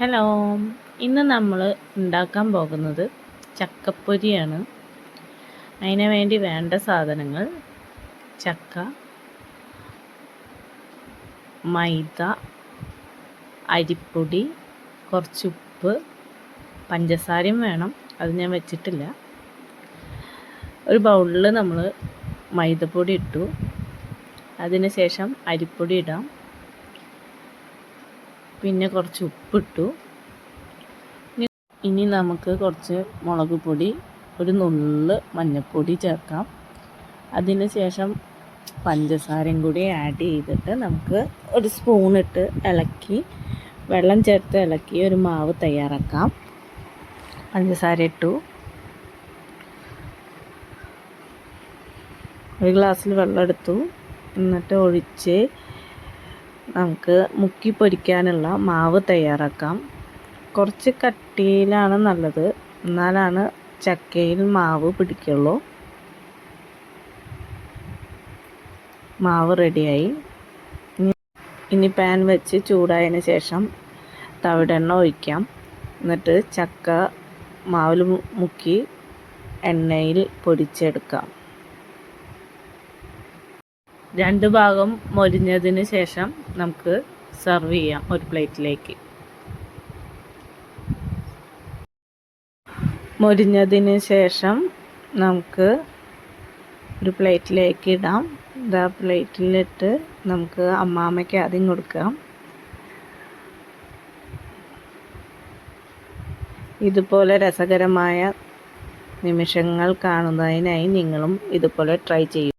Hello. ഇന്ന് നമ്മൾ ഉണ്ടാക്കാൻ പോകുന്നത് ചക്കപ്പൊരിയാണ്. അതിനു വേണ്ടി വേണ്ട സാധനങ്ങൾ ചക്ക മൈദ അരിപ്പൊടി കുറച്ചുപ്പ് പഞ്ചസാരയും വേണം. അത് ഞാൻ വെച്ചിട്ടില്ല. ഒരു ബൗളിൽ നമ്മൾ മൈദപ്പൊടി ഇട്ടു. അതിന് ശേഷം അരിപ്പൊടി ഇടാം. പിന്നെ കുറച്ച് ഉപ്പിട്ടു. ഇനി- നമുക്ക് കുറച്ച് മുളക് പൊടി ഒരു നുള്ള് മഞ്ഞൾപ്പൊടി ചേർക്കാം. അതിന് ശേഷം പഞ്ചസാരയും കൂടി ആഡ് ചെയ്തിട്ട് നമുക്ക് ഒരു സ്പൂണിട്ട് ഇളക്കി വെള്ളം ചേർത്ത് ഇളക്കി ഒരു മാവ് തയ്യാറാക്കാം. പഞ്ചസാര ഇട്ടു. ഒരു ഗ്ലാസ്സിൽ വെള്ളം എടുത്തു. എന്നിട്ട് ഒഴിച്ച് നമുക്ക് മുക്കി പൊരിക്കാനുള്ള മാവ് തയ്യാറാക്കാം. കുറച്ച് കട്ടിയിലാണ് നല്ലത്. എന്നാലാണ് ചക്കയിൽ മാവ് പിടിക്കുള്ളൂ. മാവ് റെഡിയായി. ഇനി- പാൻ വെച്ച് ചൂടായതിന് ശേഷം തവിടെണ്ണ ഒഴിക്കാം. എന്നിട്ട് ചക്ക മാവിൽ മുക്കി എണ്ണയിൽ പൊരിച്ചെടുക്കാം. രണ്ട് ഭാഗം മൊരിഞ്ഞതിന് ശേഷം നമുക്ക് സെർവ് ചെയ്യാം ഒരു പ്ലേറ്റിലേക്ക്. മൊരിഞ്ഞതിന് ശേഷം നമുക്ക് ഒരു പ്ലേറ്റിലേക്ക് ഇടാം. ഇതാ പ്ലേറ്റിലിട്ട് നമുക്ക് അമ്മാമ്മയ്ക്ക് ആദ്യം കൊടുക്കാം. ഇതുപോലെ രസകരമായ നിമിഷങ്ങൾ കാണുന്നതിനായി നിങ്ങളും ഇതുപോലെ ട്രൈ ചെയ്യും.